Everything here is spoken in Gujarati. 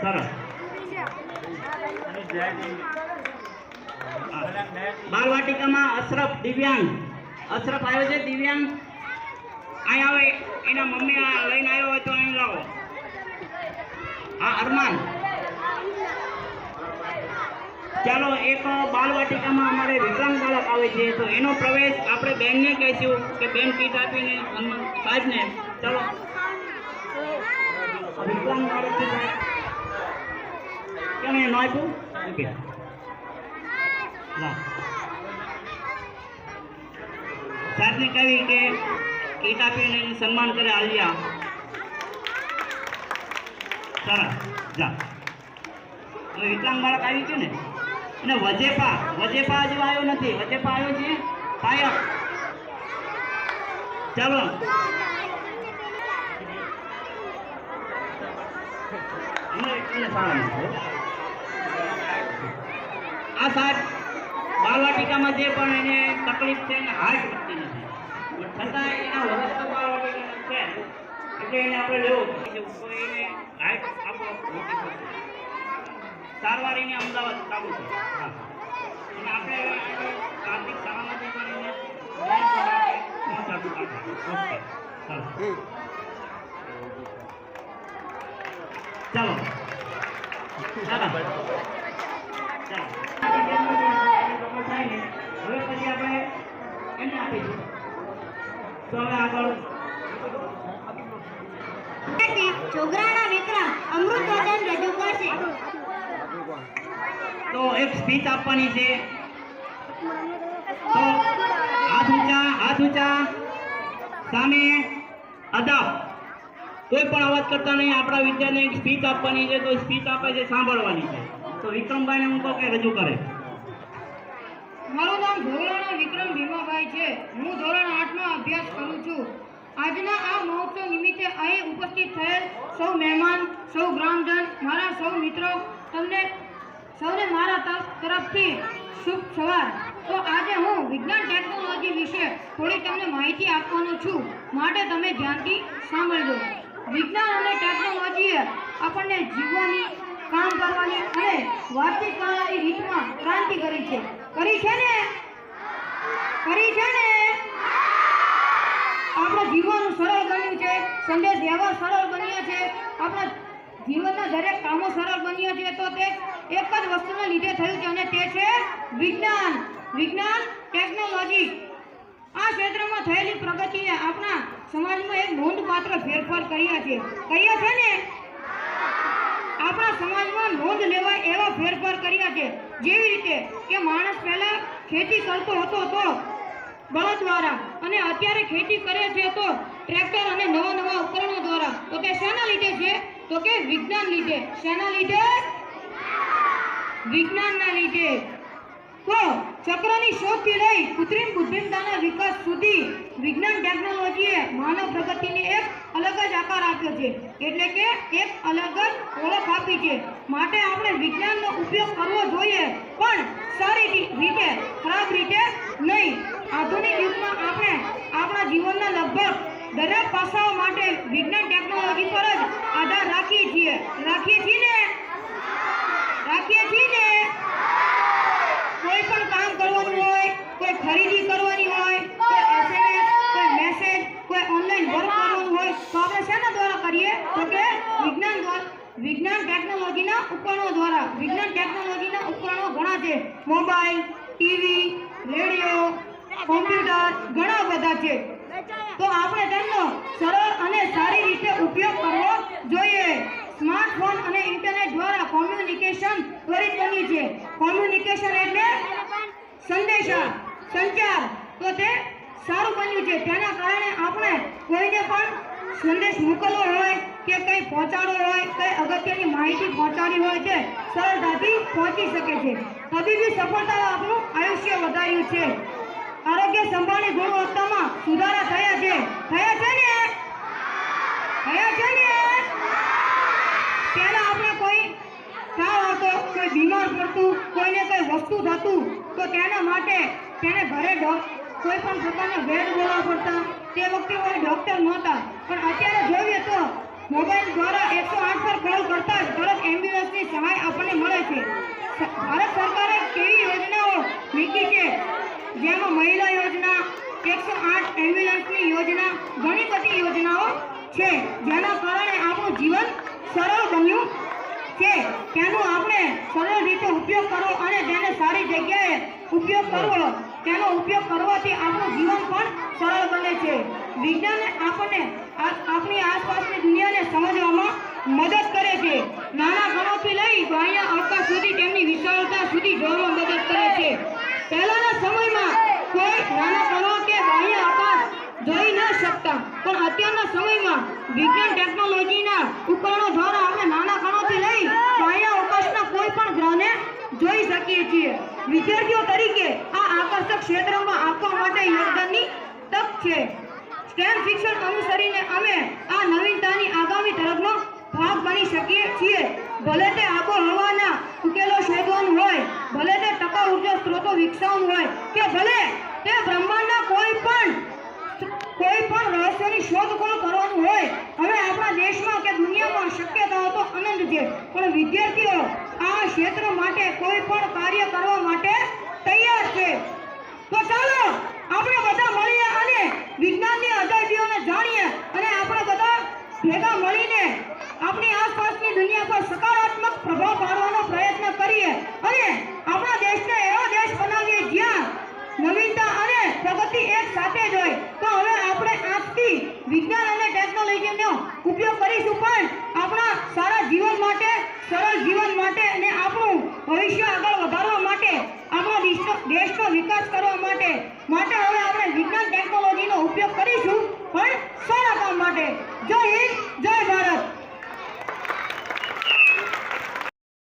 સરસ. બાળવાટિકામાં અશરફ દિવ્યાંગ. અશરફ આવ્યો છે, દિવ્યાંગ. અહીં આવે, એના મમ્મી લઈને આવ્યો હોય તો અહીં લાવો. હા અરમાન. ચાલો, એક બાળવાટિકામાં અમારે વિકલાંગ બાળક આવે છે, તો એનો પ્રવેશ આપણે બેનને કહીશું કે બેન કીટ આપીને સાહેબને. ચાલો. વિકલાંગ બાળક છે. કેમ ન આપ્યું? ઓકે. સાહેબને કહી કે કીટ આપીને એનું સન્માન કરે આલિયા. સરસ. જા. વિકલાંગ બાળક આવી ગયું ને? અને વજેપા વજેપા હજુ આવ્યો નથી. વજેપા આવ્યો છે? પાયક ચાલો. સારા. આ સાહેબ બાળવાટિકામાં જે પણ એને તકલીફ છે એને હાર્ટ વધતી નથી છતાં એના વર્ષ તો છે, એટલે એને આપણે લેવું. તો એને હાર્ટ આપો મોટી થશે. સારવાર એને અમદાવાદ ચાલુ છે. અને આપણે આર્થિક સલામતી પણ એને આપણે. ચાલો એક સ્પીચ આપવાની છે. તો હાથ ઊંચા સામે અદબ કોઈ પણ અવાજ કરતા નહીં, આપણા વિદ્યાર્થીને સ્પીચ આપવાની છે, તો સ્પીચ આપે છે, સાંભળવાની છે. તો વિક્રમભાઈને હું કહું કે રજૂ કરે. મારું નામ ધોરણા વિક્રમ ભીમાભાઈ છે. હું ધોરણ આઠમાં અભ્યાસ કરું છું. આજના આ મહોત્સવ નિમિત્તે અહીં ઉપસ્થિત થયેલ સૌ મહેમાન, સૌ ગ્રામજન, મારા સૌ મિત્રો, તમને સૌને મારા તરફ- તરફથી શુભ સવાર. તો આજે હું વિજ્ઞાન ટેકનોલોજી વિશે થોડી તમને માહિતી આપવાનો છું. માટે તમે ધ્યાનથી સાંભળજો. વિજ્ઞાન અને ટેકનોલોજીએ આપણને જીવવાની કામ કરવાની અને વાતચીત કરવાની રીતમાં ક્રાંતિ કરી છે. કરી છે ને? કરી છે ને? આપણા જીવન સરળ બન્યું છે, સંદેશ વ્યવહાર સરળ બન્યા છે, આપણા જીવનના દરેક કામો સરળ બન્યા છે, તો તે એક જ વસ્તુને લીધે થયું છે અને તે છે વિજ્ઞાન. વિજ્ઞાન, ટેકનોલોજી. આ ક્ષેત્રમાં થયેલી પ્રગતિએ આપણા સમાજમાં એક નોંધપાત્ર ફેરફાર કર્યા છે. કર્યા છે ને? આપણા સમાજમાં નોંધ લેવાય એવા ફેરફાર કર્યા છે. જેવી રીતે કે માણસ પહેલા ખેતી કરતો હતો તો બળદ દ્વારા અને અત્યારે ખેતી કરે છે તો ટ્રેક્ટર અને નવા નવા ઉપકરણો દ્વારા. તો કે શેના લીધે છે? તો કે વિજ્ઞાન લીધે. શેના લીધે? વિજ્ઞાનના લીધે. તો ચક્રની શોધથી લઈ કૃત્રિમ બુદ્ધિમત્તાના વિકાસ સુધી વિજ્ઞાન ટેકનોલોજીએ માનવ પ્રગતિને એક અલગ જ આકાર આપ્યો છે. એટલે કે એક અલગ જ ઓળખ આપી છે. માટે આપણે વિજ્ઞાનનો ઉપયોગ કરવો જોઈએ, પણ સારી રીતે, ખરાબ રીતે નહીં. આધુનિક યુગમાં આપણે આપણા જીવનના લગભગ દરેક પાસાઓ માટે વિજ્ઞાન ટેકનોલોજી પર જ આધાર રાખીએ છીએ રાખીએ છીએ ને રાખીએ છીએ ને કોઈ પણ કામ કરવાનું હોય કોઈ ખરીદી કરવાની હોય કોઈ એસએમએસ કોઈ મેસેજ કોઈ ઓનલાઈન વર્ક કરવાનું હોય તો આપણે શેના દ્વારા કરીએ તો કે વિજ્ઞાન દ્વારા વિજ્ઞાન ટેકનોલોજીના ઉપકરણો દ્વારા, વિજ્ઞાન ટેકનોલોજીના ઉપકરણો ઘણા છે. મોબાઈલ ટીવી રેડિયો, કોમ્પ્યુટર, ઘણા બધા છે. તો આપણે તેમનો સરળ અને સારી રીતે ઉપયોગ કરવો જોઈએ. સ્માર્ટફોન અને ઇન્ટરનેટ દ્વારા કોમ્યુનિકેશન ત્વરિત બન્યું છે. કોમ્યુનિકેશન એટલે સંદેશા, સંચાર. તો તે સારું બન્યું છે. તેના કારણે આપણે કોઈને પણ સંદેશ મોકલવો હોય કે કંઈ પહોંચાડવો હોય, કંઈ અગત્યની માહિતી પહોંચાડવી હોય છે, સરળતાથી પહોંચી શકે છે. તબીબી સફળતાએ આપણું આયુષ્ય વધાર્યું છે. આરોગ્ય સંભાળની ગુણવત્તામાં સુધારા થયા છે. થયા છે ને? થયા છે ને? પહેલાં આપણે કોઈ તાવ હતો કોઈ બીમાર પડતું, કોઈને કોઈ વસ્તુ થતું, તો તેના માટે તેને ઘરે કોઈ પણ પ્રકારના વેદ બોલવા પડતા, તે વખતે કોઈ ડોક્ટર નહોતા. પણ અત્યારે જોઈએ તો મોબાઈલ દ્વારા એકસો આઠ પર કોલ કરતા જ તરત એમ્બ્યુલન્સની સહાય આપણને મળે છે. ભારત સરકારે કેવી યોજનાઓ મૂકી છે? જેમાં મહિલા યોજના, એકસો આઠ એમ્બ્યુલન્સની યોજના, ઘણી બધી યોજનાઓ છે, જેના કારણે આપણું જીવન સરળ બન્યું છે. તેનો આપણે સરળ રીતે ઉપયોગ કરવો અને તેને સારી જગ્યાએ ઉપયોગ કરવો તેનો ઉપયોગ કરવાથી આપણું જીવન પણ સરળ બને છે. વિજ્ઞાન આપણને આપણી આસપાસની દુનિયાને સમજવામાં મદદ કરે છે. નાના કણોથી લઈ બાહ્ય અવકાશ સુધી તેમની વિશાળતા સુધી જોવામાં મદદ કરે છે. પહેલાના સમયમાં કોઈ નાના કણો કે બાહ્ય આકાશ જોઈ ન શકતા. પણ અત્યારના સમયમાં વિજ્ઞાન ટેકનોલોજીના ઉપકરણો દ્વારા આપણે નાના કણોથી લઈ બાહ્ય અવકાશના કોઈ પણ ગ્રહને જોઈ શકીએ છીએ. વિદ્યાર્થીઓ તરીકે આ આકર્ષક ક્ષેત્રમાં આપવા માટે યોગદાનની તક છે. સ્ટેમ શિક્ષણ અનુસરીને અમે આ નવીનતાની આગામી તરફનો ભાગ બની શકીએ છીએ. ભલે તે આબોહવાના ઉકેલો શોધવાનું હોય, ભલે તે ટકા ઊર્જા સ્ત્રોતો વિકસાવવાનું હોય, કે ભલે તે બ્રહ્માંડના કોઈ પણ કોઈ પણ રહસ્યની શોધખોળ કરવાનું હોય, હવે આપણા દેશમાં કે દુનિયામાં શક્યતાઓ તો અનંત છે. પણ વિદ્યાર્થીઓ આ ક્ષેત્ર માટે કોઈ પણ કાર્ય કરવા માટે તૈયાર છે. તો ચાલો આપણે બધા મળીએ અને વિજ્ઞાનની અજાયબીઓને જાણીએ અને આપણે બધા ભેગા મળીને આપણી આસપાસની દુનિયા પર સકારાત્મક પ્રભાવ પાડવાનો પ્રયત્ન કરીએ અને આપણા દેશને એવો દેશ બનાવીએ જ્યાં નવીનતા અને પ્રગતિ એક સાથે જ હોય. તો હવે આપણે આજથી વિજ્ઞાન અને ટેકનોલોજીનો ઉપયોગ કરીશું, પણ આપણા સારા જીવન માટે સરળ જીવન માટે અને આપણું ભવિષ્ય આગળ વધારવા માટે, આપણા દેશનો વિકાસ કરવા માટે. માટે હવે આપણે વિજ્ઞાન ટેકનોલોજીનો ઉપયોગ કરીશું, પણ સારા કામ માટે. જય હિન્દ, જય ભારત.